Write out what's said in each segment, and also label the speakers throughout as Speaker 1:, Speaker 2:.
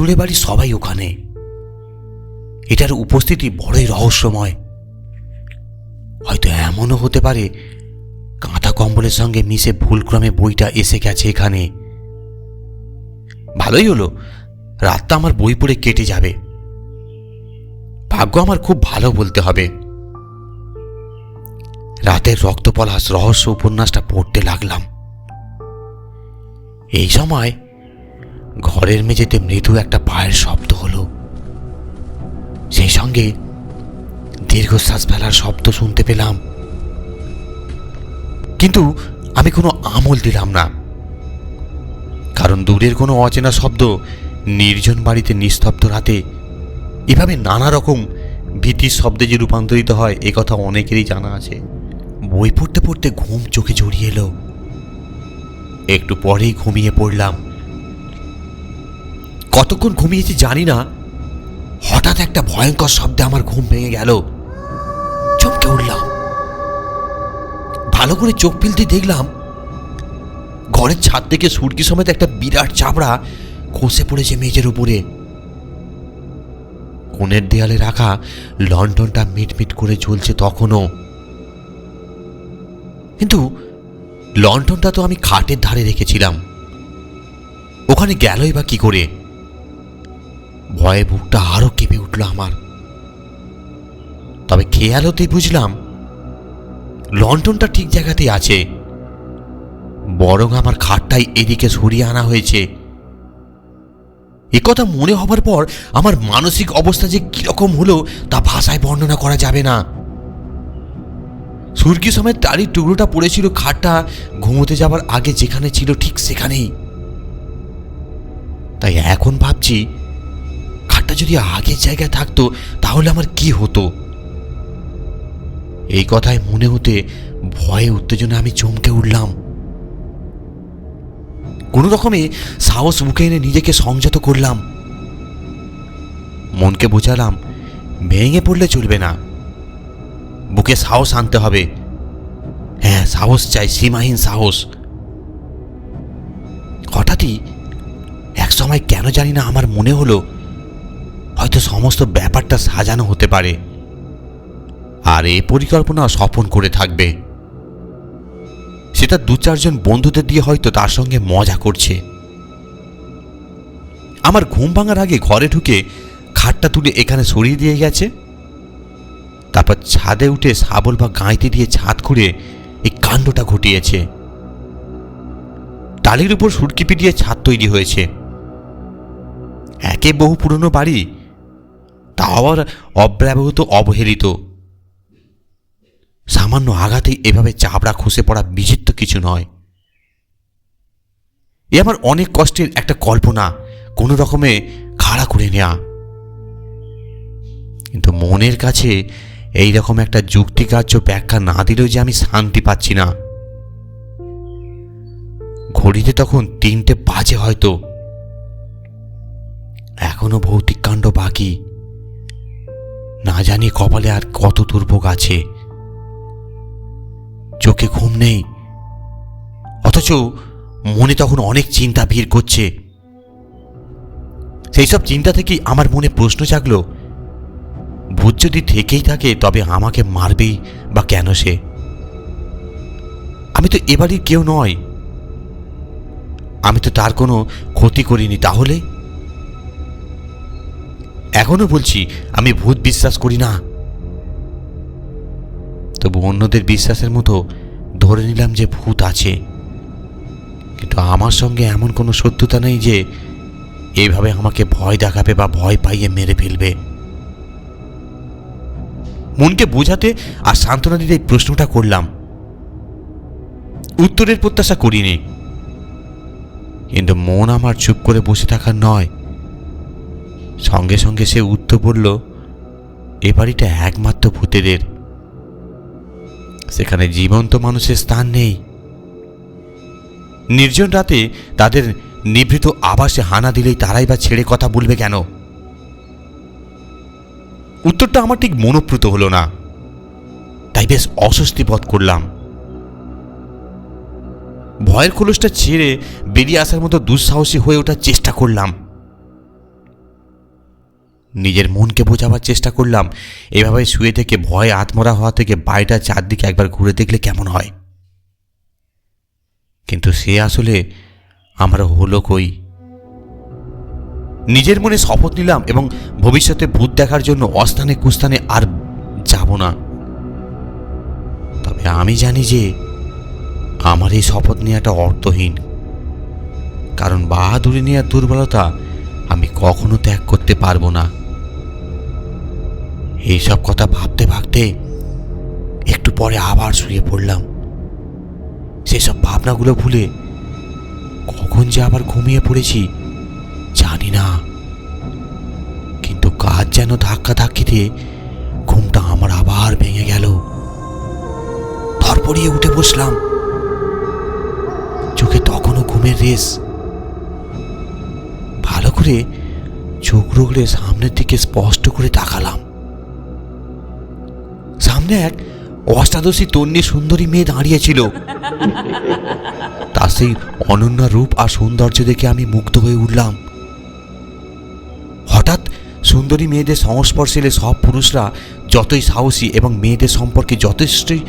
Speaker 1: মোড়ে বাড়ি সবাই ওখানে। এটার উপস্থিতি বড়ই রহস্যময়। হয়তো এমনও হতে পারে, কাঁথা কম্বলের সঙ্গে মিশে ভুলক্রমে বইটা এসে গেছে এখানে। ভালোই হলো, রাতটা আমার বই পড়ে কেটে যাবে। ভাগ্য আমার খুব ভালো বলতে হবে। রাতের রক্তপলাশ, রহস্য উপন্যাসটা পড়তে লাগলাম। এই সময় ঘরের মেঝেতে মৃদু একটা পায়ের শব্দ হলো। সেই সঙ্গে দীর্ঘশ্বাস ফেলার শব্দ শুনতে পেলাম। কিন্তু আমি কোনো আমল দিলাম না। কারণ দূরের কোনো অচেনা শব্দ নির্জন বাড়িতে নিস্তব্ধ রাতে এভাবে নানা রকম ভীতির শব্দে যে রূপান্তরিত হয়, এ কথা অনেকেরই জানা আছে। বই পড়তে পড়তে ঘুম চোখে জড়িয়ে এলো। একটু পরেই ঘুমিয়ে পড়লাম। কতক্ষণ ঘুমিয়েছি জানি না। হঠাৎ একটা ভয়ঙ্কর শব্দে আমার ঘুম ভেঙে গেল। চমকে উঠলাম। ভালো করে চোখ ফেলতে দেখলাম, ঘরের ছাদ থেকে সুরকি সমেত একটা বিরাট চাবড়া খসে পড়েছে মেঝের উপরে। কোণের দেয়ালে রাখা লন্ডনটা মিটমিট করে জ্বলছে তখনও। কিন্তু লন্ঠনটা তো আমি খাটের ধারে রেখেছিলাম। ওখানে গেলই বা কি করে? ভয়ে বুকটা আরও কেঁপে উঠল আমার। তবে খেয়াল হতেই বুঝলাম লন্ঠনটা ঠিক জায়গাতেই আছে। বরং আমার খাটটাই এদিকে সরিয়ে আনা হয়েছে। কথা মনে হবার পর আমার মানসিক অবস্থা যে কীরকম হলো তা ভাষায় বর্ণনা করা যাবে না। সুরকি সমেত তারির টুকরোটা পড়েছিল খাটটা ঘুমোতে যাবার আগে যেখানে ছিল ঠিক সেখানেই। তাই এখন ভাবছি যদি আগের জায়গায় থাকতো, তাহলে আমার কি হতো? এই কথায় মনে হতে ভয়ে উত্তেজনা আমি চমকে উঠলাম। কোনো রকমে সাহস মুখে এনে নিজেকে সংযত করলাম। মনকে বোঝালাম, ভেঙে পড়লে চলবে না। বুকে সাহস আনতে হবে। হ্যাঁ সাহস চাই, সীমাহীন সাহস। হঠাৎই এক সময় কেন জানি না আমার মনে হলো হয়তো সমস্ত ব্যাপারটা সাজানো হতে পারে। আর এ পরিকল্পনা স্বপন করে থাকবে। সেটা দু চারজন বন্ধুদের দিয়ে হয়তো তার সঙ্গে মজা করছে। আমার ঘুম ভাঙার আগে ঘরে ঢুকে খাটটা তুলে এখানে সরিয়ে দিয়ে গেছে। তারপর ছাদে উঠে শাবল বা গাঁইতে দিয়ে ছাদ খুঁড়ে এই কাণ্ডটা ঘটিয়েছে। টালির উপর সুটকি পিটিয়ে ছাদ তৈরি হয়েছে। একে বহু পুরনো বাড়ি তা আবার অব্যবহৃত, অবহেলিত। সামান্য আঘাতে এভাবে চাবড়া খসে পড়া বিচিত্র কিছু নয়। এ আমার অনেক কষ্টের একটা কল্পনা, কোনো রকমে খাড়া করে নেয়া। কিন্তু মনের কাছে এই রকম একটা যুক্তিকার্য ব্যাখ্যা না দিলেও যে আমি শান্তি পাচ্ছি না। ঘড়িতে তখন তিনটে বাজে হয়তো। এখনও ভৌতিক কাণ্ড বাকি। না জানি কপালে আর কত দুর্ভোগ আছে। চোখে ঘুম নেই। অথচ মনে তখন অনেক চিন্তা ভিড় করছে। সেই সব চিন্তা থেকেই আমার মনে প্রশ্ন জাগলো, ভূত যদি থেকেই থাকে তবে আমাকে মারবেই বা কেন সে? আমি তো এবারই কেউ নয়। আমি তো তার কোনো ক্ষতি করিনি, তাহলে? এখনও বলছি, আমি ভূত বিশ্বাস করি না। তবু অন্যদের বিশ্বাসের মতো ধরে নিলাম যে ভূত আছে। কিন্তু আমার সঙ্গে এমন কোনো সত্যতা নেই যে এইভাবে আমাকে ভয় দেখাবে বা ভয় পাইয়ে মেরে ফেলবে। মনকে বোঝাতে আর সান্ত্বনা দিতে এই প্রশ্নটা করলাম। উত্তরের প্রত্যাশা করিনি। কিন্তু মন আমার চুপ করে বসে থাকার নয়। সঙ্গে সঙ্গে সে উত্তর বলল, এ বাড়িটা একমাত্র ভূতেদের। সেখানে জীবন্ত মানুষের স্থান নেই। নির্জন রাতে তাদের নিভৃত আবাসে হানা দিলেই তারাই বা ছেড়ে কথা বলবে কেন? উত্তরটা আমার ঠিক মনোপ্রুত হলো না। তাই বেশ অস্বস্তি বোধ করলাম। ভয়ের খোলসটা ছেড়ে বেরিয়ে আসার মতো দুঃসাহসী হয়ে ওঠার চেষ্টা করলাম। নিজের মনকে বোঝাবার চেষ্টা করলাম। এভাবে শুয়ে থেকে ভয়ে আত্মরা হওয়া থেকে বাড়িটা চারদিকে একবার ঘুরে দেখলে কেমন হয়? কিন্তু সে আসলে আমার হলো কই? নিজের মনে শপথ নিলাম এবং ভবিষ্যতে ভূত দেখার জন্য অস্থানে কুস্থানে আর যাব না। তবে আমি জানি যে আমার এই শপথ নেওয়াটা অর্থহীন। কারণ বাহাদুরি নেওয়ার দুর্বলতা আমি কখনো ত্যাগ করতে পারব না। এইসব কথা ভাবতে ভাবতে একটু পরে আবার শুয়ে পড়লাম। সেসব ভাবনাগুলো ভুলে কখন যে আবার ঘুমিয়ে পড়েছি জানি না। কিন্তু কাজ যেন ধাক্কা ধাক্কি দিয়ে ঘুমটা আমার আবার ভেঙে গেল। ধরপড়িয়ে উঠে বসলাম। চোখে তখনও ঘুমের রেস ভালো করে চোখ রগলে সামনের দিকে স্পষ্ট করে তাকালাম। সামনে এক অষ্টাদশী তন্নি সুন্দরী মেয়ে দাঁড়িয়েছিল। তার সেই অনন্য রূপ আর সৌন্দর্য দেখে আমি মুগ্ধ হয়ে উঠলাম। হঠাৎ সুন্দরী মেয়েদের সংস্পর্শে এলে সব পুরুষরা যতই সাহসী এবং মেয়েদের সম্পর্কে যথেষ্টই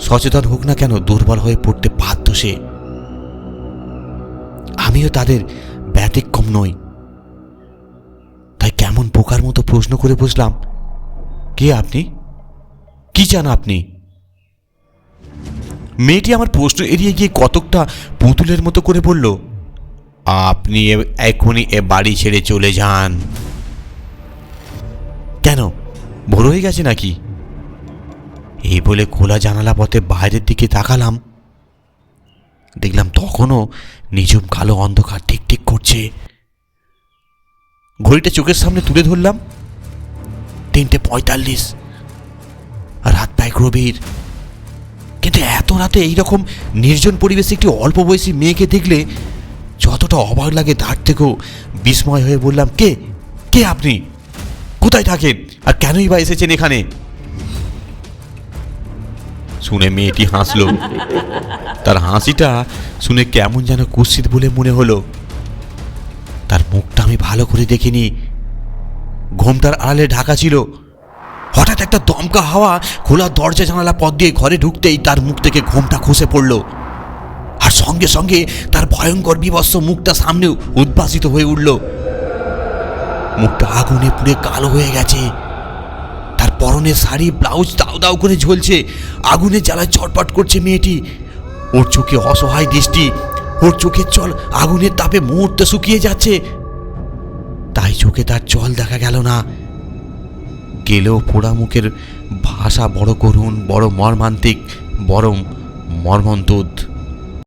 Speaker 1: সচেতন হোক না কেন দুর্বল হয়ে পড়তে বাধ্য সে। আমিও তাদের ব্যতিক্রম নই। তাই কেমন বোকার মতো প্রশ্ন করে বসলাম, কে আপনি? কি চান আপনি? মেয়েটি আমার প্রশ্ন এড়িয়ে গিয়ে কতকটা পুতুলের মতো করে বলল, আপনি এখনই এ বাড়ি ছেড়ে চলে যান। কেন? ভোর হয়ে গেছে নাকি? এই বলে খোলা জানালা পথে বাইরের দিকে তাকালাম। দেখলাম তখনও নিঝুম কালো অন্ধকার ঠিক ঠিক করছে। ঘড়িটা চোখের সামনে তুলে ধরলাম। তিনটে পঁয়তাল্লিশ। রাত প্রায় গভীর। কিন্তু এত রাতে এইরকম নির্জন পরিবেশে একটি অল্প বয়সী মেয়েকে দেখলে যতটা অবাক লাগে তার থেকেও বিস্ময় হয়ে বললাম, কে? কে আপনি? কোথায় থাকেন? আর কেনই বা এসেছেন এখানে? শুনে মেয়েটি হাসলো। তার হাসিটা শুনে কেমন যেন কুৎসিত বলে মনে হলো। তার মুখটা আমি ভালো করে দেখিনি। ঘোমটার আড়ালে ঢাকা ছিল। হঠাৎ একটা দমকা হাওয়া খোলা দরজা জানালা পথ দিয়ে ঘরে ঢুকতেই তার মুখ থেকে ঘোমটা খসে পড়ল। আর সঙ্গে সঙ্গে তার ভয়ঙ্কর বিবস্ত্র মুখটা সামনে উদ্ভাসিত হয়ে উঠল। মুখটা আগুনে পুড়ে কালো হয়ে গেছে। তার পরনের শাড়ি, ব্লাউজ দাউ দাউ করে ঝলছে। আগুনে জ্বালায় চটপট করছে মেয়েটি। ওর চোখে অসহায় দৃষ্টি, ওর চোখের জল আগুনের তাপে মুহূর্তে শুকিয়ে যাচ্ছে। তাই চোখে তার জল দেখা গেল না। গেলেও পোড়া মুখের ভাষা বড় করুণ বড় মর্মান্তিক বরং মর্মন্তুদ।